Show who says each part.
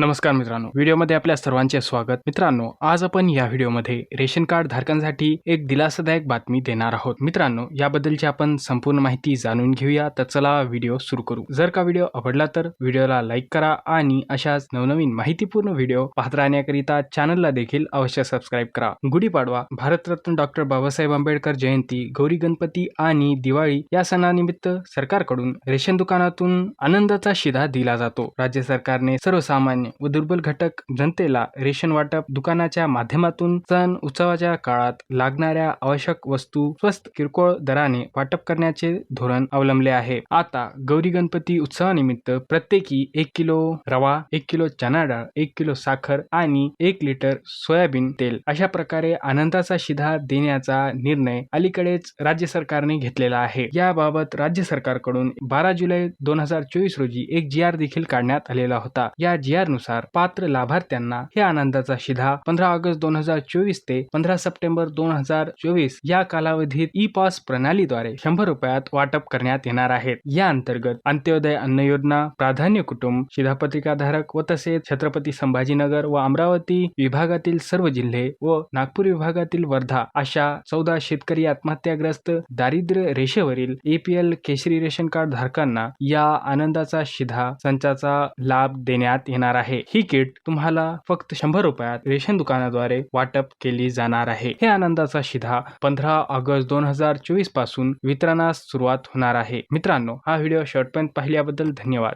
Speaker 1: नमस्कार मित्रांनो. व्हिडिओमध्ये आपल्या सर्वांचे स्वागत. मित्रांनो आज आपण या व्हिडिओमध्ये रेशन कार्ड धारकांसाठी एक दिलासादायक बातमी देणार आहोत. मित्रांनो याबद्दलची आपण संपूर्ण माहिती जाणून घेऊया. तर चला व्हिडिओ सुरू करू. जर का व्हिडिओ आवडला तर व्हिडिओला लाईक करा आणि अशाच नवनवीन माहितीपूर्ण व्हिडिओ पाहत राहण्याकरिता चॅनलला देखील अवश्य सबस्क्राईब करा. गुढीपाडवा भारतरत्न डॉक्टर बाबासाहेब आंबेडकर जयंती गौरी गणपती आणि दिवाळी या सणानिमित्त सरकारकडून रेशन दुकानातून आनंदाचा शिधा दिला जातो. राज्य सरकारने सर्वसामान्य व दुर्बल घटक जनतेला रेशन वाटप दुकानाच्या माध्यमातून सण उत्सवाच्या काळात लागणाऱ्या आवश्यक वस्तू स्वस्त किरकोळ दराने वाटप करण्याचे धोरण अवलंबले आहे. आता गौरी गणपती उत्सवानिमित्त प्रत्येकी एक किलो रवा एक किलो चना डाळ एक किलो साखर आणि एक लिटर सोयाबीन तेल अशा प्रकारे आनंदाचा शिधा देण्याचा निर्णय अलीकडेच राज्य सरकारने घेतलेला आहे. याबाबत राज्य सरकारकडून बारा जुलै दोन हजार चोवीस रोजी एक जी आर देखील काढण्यात आलेला होता. या जी आर नुसार पात्र लाभार्थ्यांना हे आनंदाचा शिधा. पंधरा ऑगस्ट दोन हजार चोवीस ते पंधरा सप्टेंबर दोन हजार चोवीस या कालावधीत ई पास प्रणालीद्वारे शंभर रुपयात वाटप करण्यात येणार आहेत या अंतर्गत अंत्योदय अन्न योजना प्राधान्य कुटुंब शिधापत्रिका धारक व तसेच छत्रपती संभाजीनगर व अमरावती विभागातील सर्व जिल्हे व नागपूर विभागातील वर्धा अशा चौदा शेतकरी आत्महत्याग्रस्त दारिद्र्य रेषेवरील एपीएल केशरी रेशन कार्ड धारकांना या आनंदाचा शिधा संचाचा लाभ देण्यात येणार आहे. ही किट तुम्हाला फक्त शंभर रुपयात रेशन दुकानाद्वारे वाटप केली जाणार आहे. हे आनंदाचा शिधा पंधरा ऑगस्ट दोन हजार चोवीसपासून वितरणास सुरुवात होणार आहे. मित्रांनो हा व्हिडिओ शेवटपर्यंत पाहिल्याबद्दल धन्यवाद.